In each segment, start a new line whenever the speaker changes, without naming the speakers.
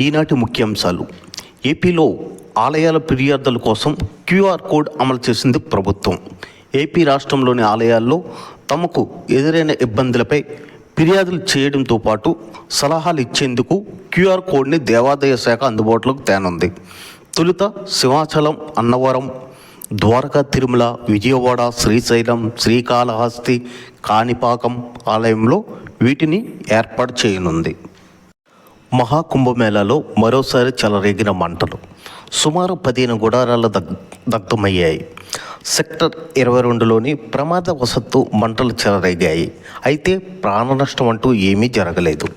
ఈనాటి ముఖ్యాంశాలు. ఏపీలో ఆలయాల ఫిర్యాదుల కోసం క్యూఆర్ కోడ్ అమలు చేసింది ప్రభుత్వం. ఏపీ రాష్ట్రంలోని ఆలయాల్లో తమకు ఎదురైన ఇబ్బందులపై ఫిర్యాదులు చేయడంతో పాటు సలహాలు ఇచ్చేందుకు క్యూఆర్ కోడ్ని దేవాదాయ శాఖ అందుబాటులోకి తేనుంది. తొలుత సింహాచలం అన్నవరం ద్వారకా తిరుమల విజయవాడ శ్రీశైలం శ్రీకాళహస్తి కాణిపాకం ఆలయంలో వీటిని ఏర్పాటు చేయనుంది. మహాకుంభమేళాలో మరోసారి చెలరేగిన మంటలు. సుమారు పదిహేను గుడారాల దగ్ దగ్ధమయ్యాయి. సెక్టర్ ఇరవై రెండులోని ప్రమాదవశత్తు మంటలు చెలరేగాయి. అయితే ప్రాణ నష్టం అంటూ ఏమీ జరగలేదు.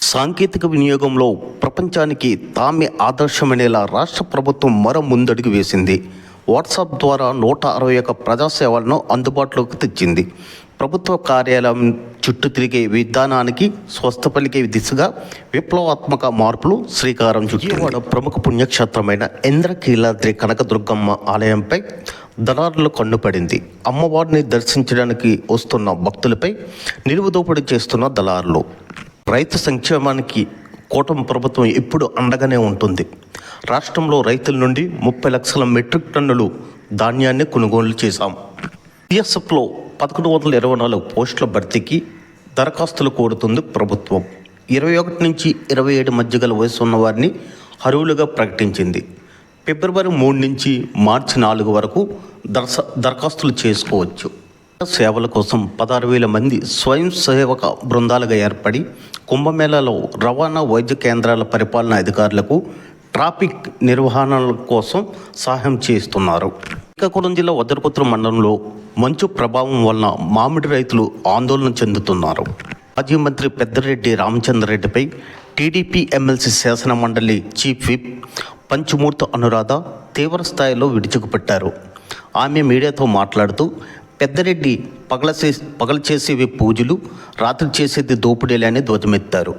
సాంకేతిక వినియోగంలో ప్రపంచానికి తామే ఆదర్శమనేలా రాష్ట్ర ప్రభుత్వం మరో ముందడుగు వేసింది. వాట్సాప్ ద్వారా నూట అరవై ఒక్క ప్రజాసేవలను అందుబాటులోకి తెచ్చింది. ప్రభుత్వ కార్యాలయం చుట్టూ తిరిగే విధానానికి స్వస్థ పలికే దిశగా విప్లవాత్మక మార్పులు శ్రీకారం చుట్టూ ప్రముఖ పుణ్యక్షేత్రమైన ఇంద్రకీలాద్రి కనకదుర్గమ్మ ఆలయంపై దళారులు కన్నుపడింది. అమ్మవారిని దర్శించడానికి వస్తున్న భక్తులపై నిలువుదోపిడీ చేస్తున్న దళారులు. రైతు సంక్షేమానికి కూటమి ప్రభుత్వం ఎప్పుడు అండగానే ఉంటుంది. రాష్ట్రంలో రైతుల నుండి ముప్పై లక్షల మెట్రిక్ టన్నులు ధాన్యాన్ని కొనుగోలు చేశాం. బిఎస్ఎఫ్లో పదకొండు వందల ఇరవై నాలుగు పోస్టుల భర్తీకి దరఖాస్తులు కోరుతుంది ప్రభుత్వం. ఇరవై ఒకటి నుంచి ఇరవై ఏడు మధ్య గల వయసు ఉన్న వారిని అర్హులుగా ప్రకటించింది. ఫిబ్రవరి మూడు నుంచి మార్చి నాలుగు వరకు దర్శ దరఖాస్తులు చేసుకోవచ్చు. సేవల కోసం పదహారు వేల మంది స్వయం సేవక బృందాలుగా ఏర్పడి కుంభమేళాలో రవాణా వైద్య కేంద్రాల పరిపాలనా అధికారులకు ట్రాఫిక్ నిర్వహణ కోసం సహాయం చేస్తున్నారు. శ్రీకాకుళం జిల్లా వజ్రపుత్రం మండలంలో మంచు ప్రభావం వలన మామిడి రైతులు ఆందోళన చెందుతున్నారు. మాజీ మంత్రి పెద్దిరెడ్డి రామచంద్రరెడ్డిపై టీడీపీ ఎమ్మెల్సీ శాసన మండలి చీఫ్ విప్ పంచమూర్తి అనురాధ తీవ్ర స్థాయిలో విడుచుకుపెట్టారు ఆమె మీడియాతో మాట్లాడుతూ పెద్దరెడ్డి పగల పగలు చేసేవి పూజలు రాత్రి చేసేది దోపిడీలే అని ధ్వజమెత్తారు.